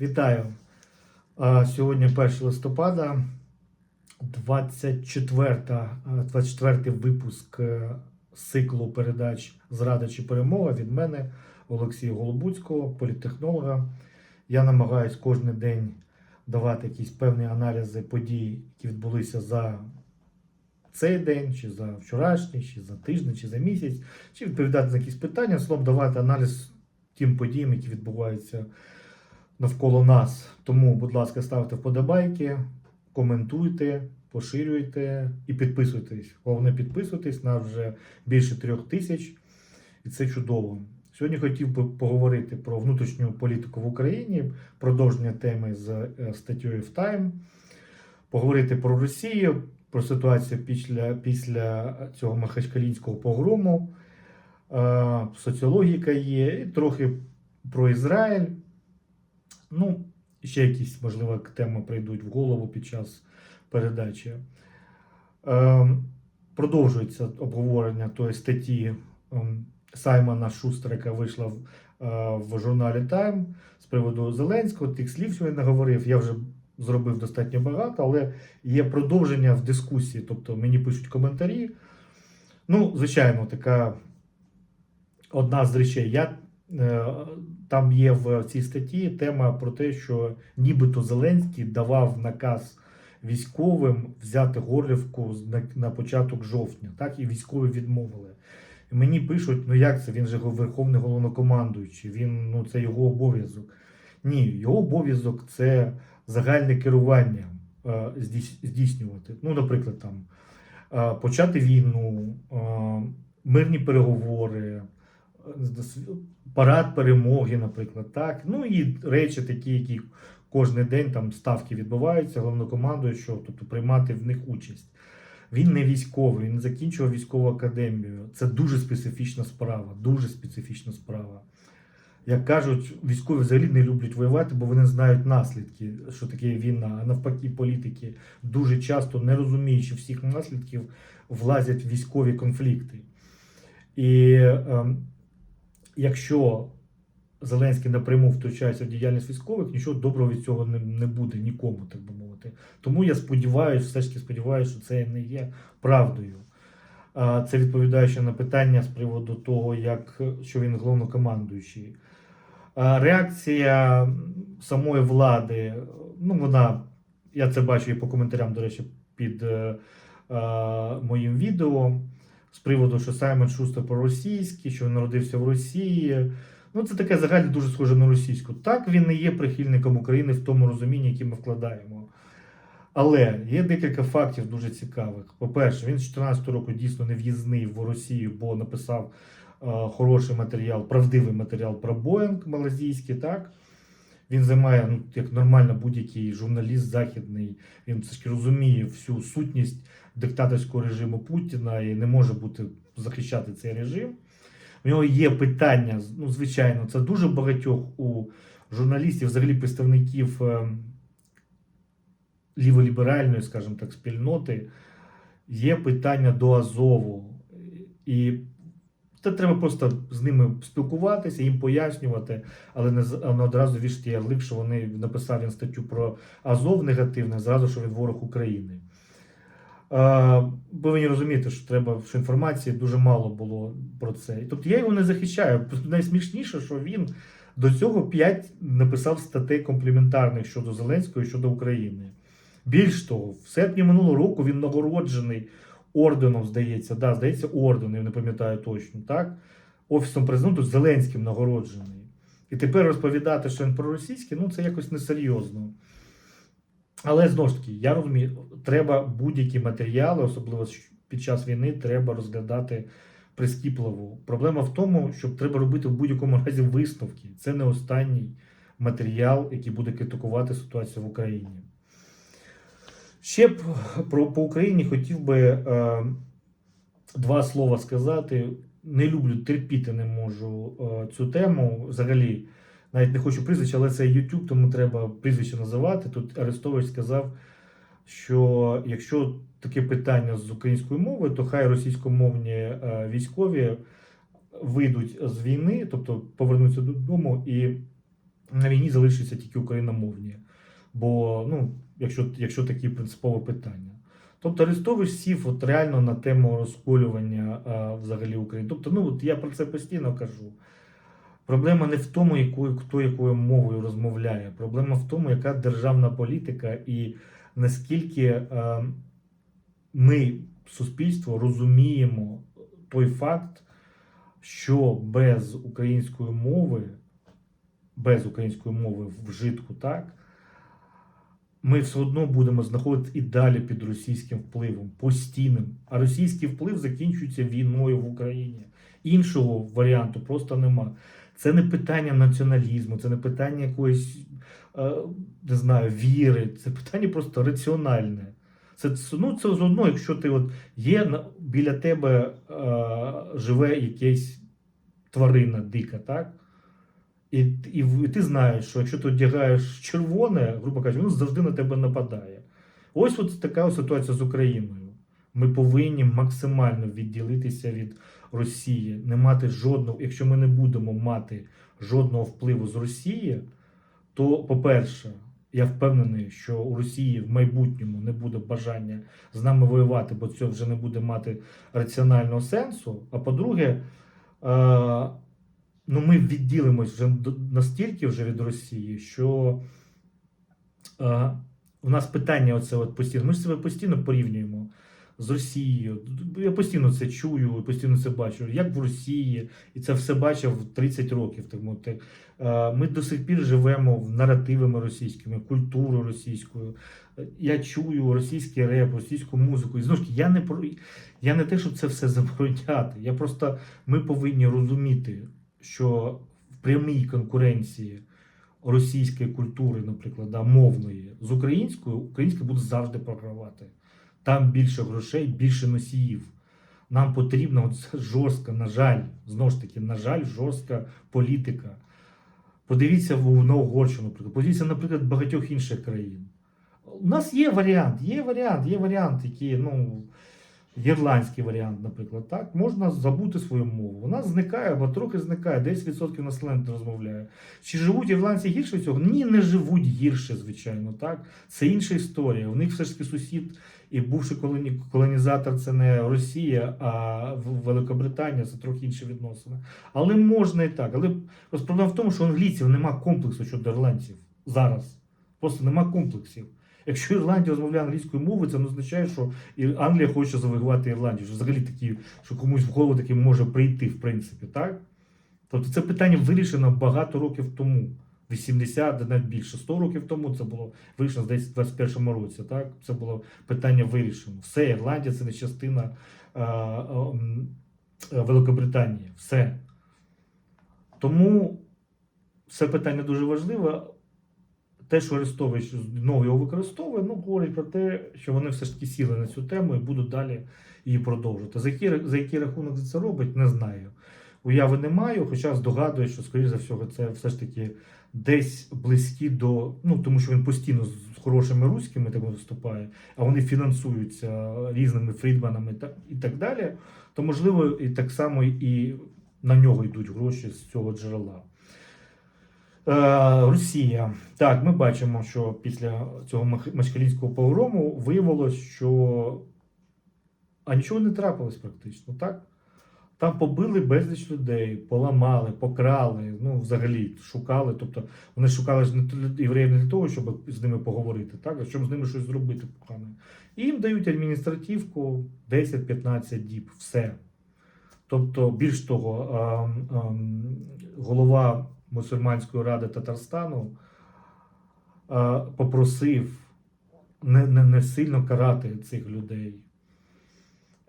Вітаю. Сьогодні 1 листопада, 24, 24 випуск е, циклу передач Зрада чи перемога від мене, Олексія Голобуцького, політтехнолога. Я намагаюсь кожен день давати якісь певні аналізи подій, які відбулися за цей день, чи за вчорашній, чи за тиждень, чи за місяць, чи відповідати на якісь питання, словом давати аналіз тим подіям, які відбуваються навколо нас. Тому, будь ласка, ставте вподобайки, коментуйте, поширюйте і підписуйтесь. Головне, підписуйтесь, нас вже більше трьох тисяч, і це чудово. Сьогодні хотів би поговорити про внутрішню політику в Україні, продовження теми з е, статтєю в Time, поговорити про Росію, про ситуацію після, після цього махачкалінського погрому, е, соціологіка є, і трохи про Ізраїль. Ну, ще якісь, можливо, теми прийдуть в голову під час передачі. Е, продовжується обговорення тої статті ем, Саймона Шустера, яка вийшла в, е, в журналі Time з приводу Зеленського. Тих слів сьогодні наговорив. Я вже зробив достатньо багато, але є продовження в дискусії. Тобто мені пишуть коментарі. Ну, звичайно, така одна з речей. Я Е, Там є в цій статті тема про те, що нібито Зеленський давав наказ військовим взяти Горлівку на, початок жовтня. Так і військові відмовили. І мені пишуть: ну як це? Він же верховний головнокомандуючий, він ну це його обов'язок. Ні, його обов'язок це загальне керування е, здійснювати. Ну, наприклад, там е, почати війну, е, мирні переговори парад перемоги, наприклад, так. Ну і речі такі, які кожен день там ставки відбуваються, головнокомандуючого, тобто приймати в них участь. Він не військовий, він закінчував військову академію. Це дуже специфічна справа, дуже специфічна справа. Як кажуть, військові взагалі не люблять воювати, бо вони знають наслідки, що таке війна. А навпаки, політики дуже часто, не розуміючи всіх наслідків, влазять в військові конфлікти. І е, якщо Зеленський напряму втручається в діяльність військових, нічого доброго від цього не, не буде нікому, так би мовити. Тому я сподіваюся, все ж таки сподіваюся, що це не є правдою. Це відповідаючи на питання з приводу того, як що він головнокомандуючий. Реакція самої влади, ну вона, я це бачу і по коментарям, до речі, під е, е, моїм відео з приводу, що Саймон Шустер проросійський, що він народився в Росії. Ну, це таке загальне дуже схоже на російську. Так, він не є прихильником України в тому розумінні, яке ми вкладаємо. Але є декілька фактів дуже цікавих. По-перше, він з 2014 року дійсно не в'їзний в Росію, бо написав е, хороший матеріал, правдивий матеріал про Боїнг малазійський. так? Він займає, ну, як нормально будь-який журналіст західний, він все ж розуміє всю сутність диктаторського режиму Путіна і не може бути захищати цей режим. У нього є питання, ну, звичайно, це дуже багатьох у журналістів, взагалі представників е, ліволіберальної, скажімо так, спільноти. Є питання до Азову. І це треба просто з ними спілкуватися, їм пояснювати, але не, не одразу вішати ярлик, що вони написав він статтю про Азов негативне, зразу що він ворог України. Е, повинні розуміти, що треба, що інформації дуже мало було про це. Тобто я його не захищаю. Найсмішніше, що він до цього 5 написав статей компліментарних щодо Зеленського і щодо України. Більш того, в серпні минулого року він нагороджений орденом, здається, да, здається, орденом, я не пам'ятаю точно, так? Офісом президенту Зеленським нагороджений. І тепер розповідати, що він проросійський, ну це якось несерйозно. Але знову ж таки, я розумію, треба будь-які матеріали, особливо під час війни, треба розглядати прискіпливо. Проблема в тому, що треба робити в будь-якому разі висновки. Це не останній матеріал, який буде критикувати ситуацію в Україні. Ще б про по Україні хотів би е, два слова сказати. Не люблю терпіти не можу е, цю тему. Взагалі, навіть не хочу прізвища, але це YouTube, тому треба прізвище називати. Тут Арестович сказав, що якщо таке питання з українською мовою, то хай російськомовні е, військові вийдуть з війни, тобто повернуться додому і на війні залишаться тільки україномовні. Бо, ну, якщо, якщо такі принципове питання. Тобто Арестович сів от реально на тему розколювання а, взагалі України. Тобто, ну от я про це постійно кажу. Проблема не в тому, якою хто якою мовою розмовляє. Проблема в тому, яка державна політика і наскільки е, ми, суспільство, розуміємо той факт, що без української мови, без української мови вжитку, так, ми все одно будемо знаходитися і далі під російським впливом, постійним. А російський вплив закінчується війною в Україні. Іншого варіанту просто нема. Це не питання націоналізму, це не питання якоїсь, е, не знаю, віри, це питання просто раціональне. Це, ну, це заодно, якщо ти от є біля тебе е, живе якась тварина дика, так? І, і, і ти знаєш, що якщо ти одягаєш червоне, грубо кажучи, він завжди на тебе нападає. Ось от така ситуація з Україною. Ми повинні максимально відділитися від Росії, не мати жодного, якщо ми не будемо мати жодного впливу з Росії, то, по-перше, я впевнений, що у Росії в майбутньому не буде бажання з нами воювати, бо це вже не буде мати раціонального сенсу. А по-друге, е, ну ми відділимось вже настільки вже від Росії, що е, у нас питання оце от постійно. Ми ж себе постійно порівнюємо з Росією. Я постійно це чую, постійно це бачу. Як в Росії, і це все бачив 30 років. Тому те, е, ми до сих пір живемо в наративами російськими, культурою російською. Я чую російський реп, російську музику. І знову ж я не про я не те, щоб це все забороняти. Я просто ми повинні розуміти, що в прямій конкуренції російської культури, наприклад, да, мовної з українською, українська буде завжди програвати. Там більше грошей, більше носіїв. Нам потрібна от жорстка, на жаль, знову ж таки, на жаль, жорстка політика. Подивіться на Угорщину. Подивіться, наприклад, багатьох інших країн. У нас є варіант, є варіант, є варіант, які ну, ірландський варіант, наприклад, так, можна забути свою мову. Вона зникає або трохи зникає, 10% населення розмовляє. Чи живуть ірландці гірше цього? Ні, не живуть гірше, звичайно. так. Це інша історія. У них все ж таки сусід і бувший колоні- колонізатор це не Росія, а Великобританія це трохи інші відносини. Але можна і так. Але проблема в тому, що англійців нема комплексу щодо ірландців зараз. Просто нема комплексів. Якщо Ірландія розмовляє англійською мовою, це не означає, що Англія хоче завоювати Ірландію. Що взагалі такі, що комусь в голову таке може прийти, в принципі, так? Тобто це питання вирішено багато років тому. 80, навіть більше 100 років тому це було вирішено десь в 21-му році. Так? Це було питання вирішено. Все, Ірландія це не частина а, м, Великобританії. Все. Тому це питання дуже важливе. Те, що Арестович знову його використовує, ну, говорить про те, що вони все ж таки сіли на цю тему і будуть далі її продовжувати. За який, за який рахунок це робить, не знаю. Уяви не маю, хоча здогадую, що, скоріш за всього, це все ж таки десь близькі до. Ну, тому що він постійно з хорошими руськими так виступає, а вони фінансуються різними фрідманами і так далі. То, можливо, і так само і на нього йдуть гроші з цього джерела. Е, Росія. Так, ми бачимо, що після цього мачкалінського погрому виявилось, що а нічого не трапилось практично, так? Там побили безліч людей, поламали, покрали, ну, взагалі шукали. Тобто вони шукали ж не євреїв не для того, щоб з ними поговорити, так? а щоб з ними щось зробити погане. І їм дають адміністративку 10-15 діб, все. Тобто, більш того, голова мусульманської ради Татарстану е, попросив не, не, не сильно карати цих людей.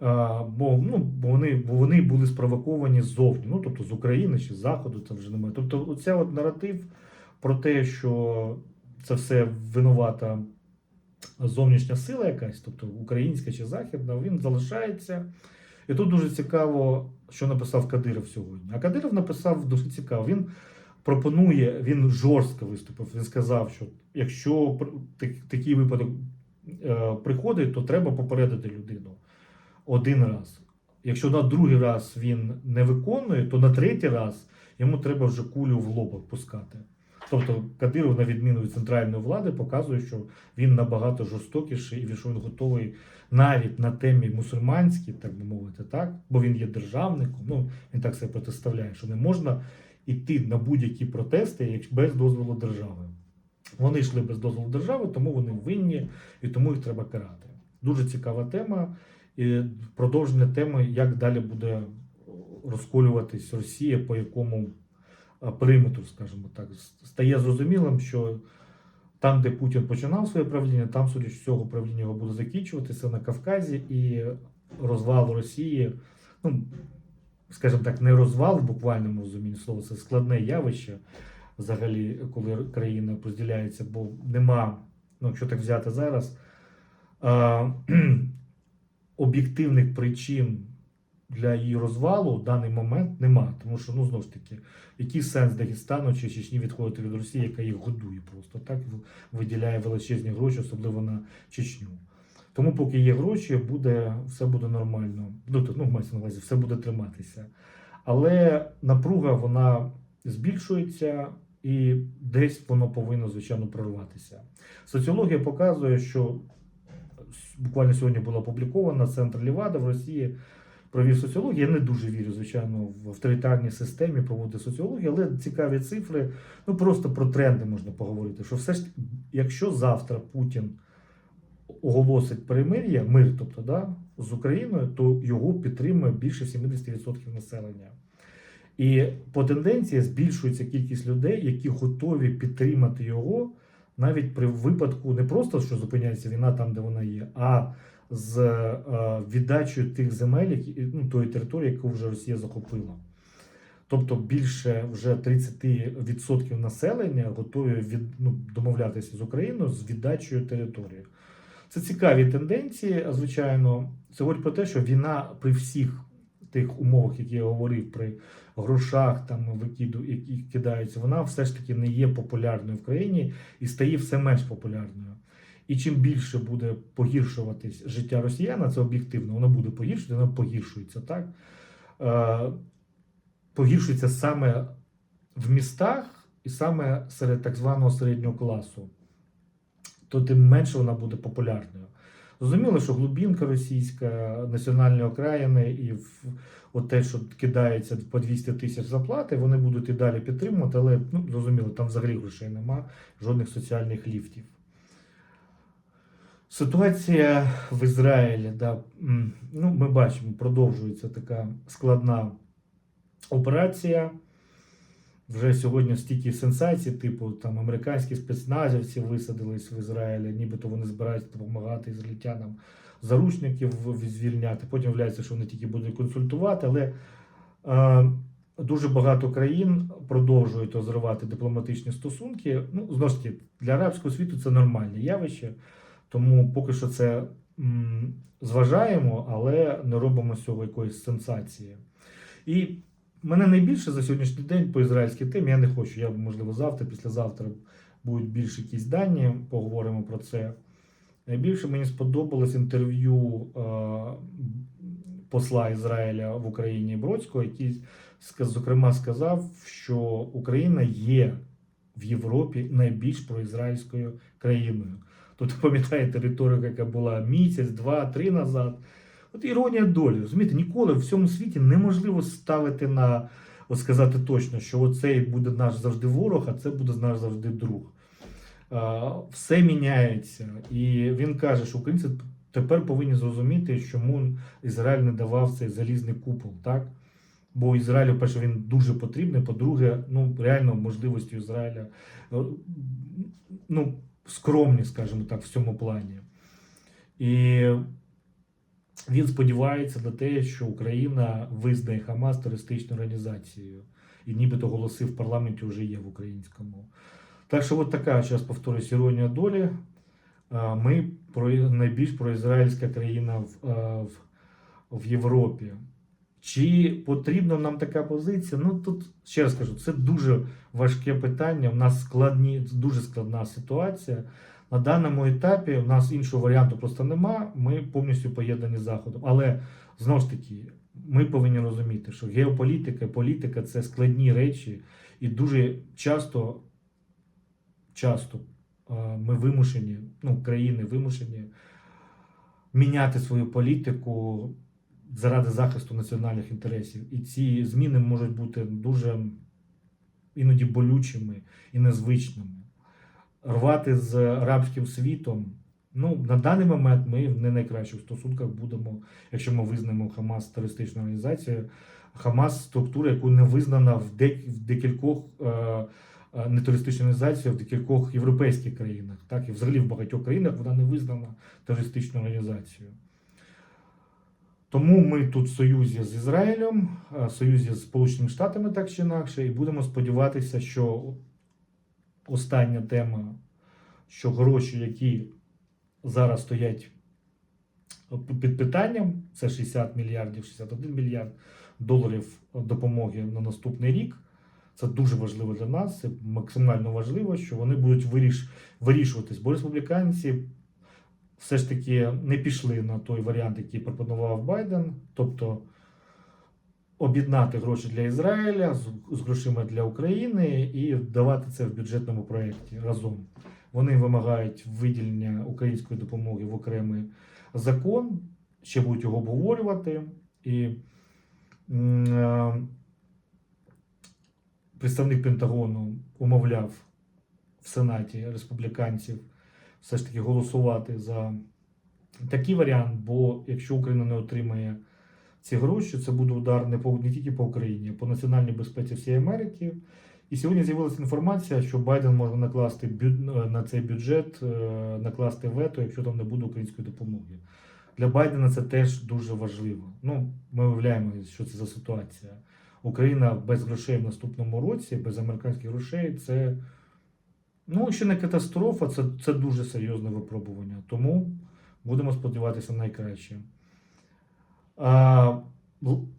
Е, Бо, ну, бо, вони, бо вони були спровоковані ззовні, ну, тобто з України чи з Заходу, це вже немає. Тобто, оця от наратив про те, що це все винувата зовнішня сила якась, тобто українська чи західна, він залишається. І тут дуже цікаво, що написав Кадиров сьогодні. А Кадиров написав дуже цікаво. Він пропонує, він жорстко виступив. Він сказав, що якщо такий випадок е, приходить, то треба попередити людину один раз. Якщо на другий раз він не виконує, то на третій раз йому треба вже кулю в лоб пускати. Тобто Кадиров, на відміну від центральної влади, показує, що він набагато жорстокіший і що він готовий навіть на темі мусульманській, так би мовити, так, бо він є державником. Ну він так себе протиставляє, що не можна йти на будь-які протести як без дозволу держави. Вони йшли без дозволу держави, тому вони винні і тому їх треба карати. Дуже цікава тема. І продовження теми, як далі буде розколюватись Росія, по якому периметру, скажімо так, стає зрозумілим, що там, де Путін починав своє правління, там, судячи цього, правління його буде закінчуватися на Кавказі і розвал Росії, ну, скажімо так, не розвал в буквальному розумінні слова, це складне явище взагалі, коли країна розділяється, бо нема, ну, якщо так взяти зараз, об'єктивних причин для її розвалу в даний момент нема. Тому що, ну знову ж таки, який сенс Дагестану чи Чечні відходити від Росії, яка їх годує просто так, виділяє величезні гроші, особливо на Чечню. Тому, поки є гроші, буде, все буде нормально. Ну, ну, мається на увазі, все буде триматися. Але напруга вона збільшується і десь воно повинно, звичайно, прорватися. Соціологія показує, що буквально сьогодні була опублікована центр Лівада в Росії. Провів соціологію. Я не дуже вірю, звичайно, в авторитарній системі проводити соціологію, але цікаві цифри. Ну просто про тренди можна поговорити. Що все ж, якщо завтра Путін оголосить перемир'я, мир, тобто да, з Україною, то його підтримує більше 70% населення. І по тенденції збільшується кількість людей, які готові підтримати його навіть при випадку не просто що зупиняється війна там, де вона є, а з е, віддачею тих земель, які, ну, тої території, яку вже Росія захопила. Тобто більше вже 30% населення готові від, ну, домовлятися з Україною з віддачею території. Це цікаві тенденції, звичайно. Це говорить про те, що війна при всіх тих умовах, які я говорив, при грошах, там викиду, які кидаються, вона все ж таки не є популярною в країні і стає все менш популярною. І чим більше буде погіршуватись життя росіяна, це об'єктивно, воно буде погіршувати, воно погіршується, так? Е, погіршується саме в містах і саме серед так званого середнього класу, то тим менше вона буде популярною. Зрозуміло, що глубінка російська, національні окраїни і от те, що кидається по 200 тисяч заплати, вони будуть і далі підтримувати, але ну, зрозуміло, там взагалі грошей нема, жодних соціальних ліфтів. Ситуація в Ізраїлі, да, ну, ми бачимо, продовжується така складна операція. Вже сьогодні стільки сенсацій, типу там американські спецназівці висадились в Ізраїлі, нібито вони збираються допомагати ізраїльтянам заручників звільняти. Потім виявляється, що вони тільки будуть консультувати, але е, дуже багато країн продовжують розривати дипломатичні стосунки. Ну, знову ж таки, для арабського світу це нормальне явище. Тому поки що це м, зважаємо, але не робимо з цього якоїсь сенсації. І мене найбільше за сьогоднішній день по ізраїльській темі я не хочу. Я можливо завтра, післязавтра будуть більш якісь дані, поговоримо про це. Найбільше мені сподобалось інтерв'ю е, посла Ізраїля в Україні Бродського, який зокрема сказав, що Україна є в Європі найбільш проізраїльською країною. Тобто, пам'ятаєте риторика, яка була місяць, два, три назад. От іронія долі. Розумієте, ніколи в всьому світі неможливо ставити на от сказати точно, що оцей буде наш завжди ворог, а це буде наш завжди друг. Все міняється. І він каже, що українці тепер повинні зрозуміти, чому Ізраїль не давав цей залізний купол. так? Бо Ізраїлю, перше, він дуже потрібний. По-друге, ну реально можливості Ізраїля е, ну, скромні, скажімо так, в цьому плані. І він сподівається на те, що Україна визнає Хамас терористичною організацією. І нібито голоси в парламенті вже є в українському. Так що, от така, зараз повторюсь, іронія долі. Ми про найбільш проізраїльська країна в, в, в Європі. Чи потрібна нам така позиція? Ну тут ще раз кажу, це дуже важке питання. У нас складні, дуже складна ситуація. На даному етапі у нас іншого варіанту просто нема. Ми повністю поєднані з Заходом. Але знову ж таки, ми повинні розуміти, що геополітика, політика це складні речі, і дуже часто часто е, ми вимушені, ну, країни вимушені міняти свою політику заради захисту національних інтересів. І ці зміни можуть бути дуже іноді болючими і незвичними. Рвати з арабським світом. Ну, на даний момент ми в не найкращих стосунках будемо, якщо ми визнаємо Хамас терористичною організацією. Хамас структура, яку не визнана в, дек- в декількох е, е, не терористичних організаціях, в декількох європейських країнах, так і взагалі в багатьох країнах вона не визнана терористичною організацією. Тому ми тут в союзі з Ізраїлем, е, в союзі з Сполученими Штатами, так чи інакше, і будемо сподіватися, що остання тема, що гроші, які зараз стоять під питанням, це 60 мільярдів, 61 мільярд доларів допомоги на наступний рік. Це дуже важливо для нас. Це максимально важливо, що вони будуть виріш... вирішуватись. Бо республіканці все ж таки не пішли на той варіант, який пропонував Байден, тобто об'єднати гроші для Ізраїля з, з грошима для України і давати це в бюджетному проєкті разом. Вони вимагають виділення української допомоги в окремий закон, ще будуть його обговорювати. І е, представник Пентагону умовляв в Сенаті республіканців все ж таки голосувати за такий варіант, бо якщо Україна не отримає ці гроші, це буде удар не, по, не тільки по Україні, а по національній безпеці всієї Америки. І сьогодні з'явилася інформація, що Байден може накласти бю- на цей бюджет, е, накласти вето, якщо там не буде української допомоги. Для Байдена це теж дуже важливо. Ну, ми уявляємо, що це за ситуація. Україна без грошей в наступному році, без американських грошей, це ну, ще не катастрофа, це, це дуже серйозне випробування. Тому будемо сподіватися на найкраще.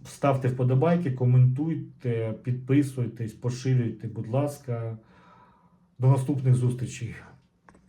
Ставте вподобайки, коментуйте, підписуйтесь, поширюйте, будь ласка. До наступних зустрічей.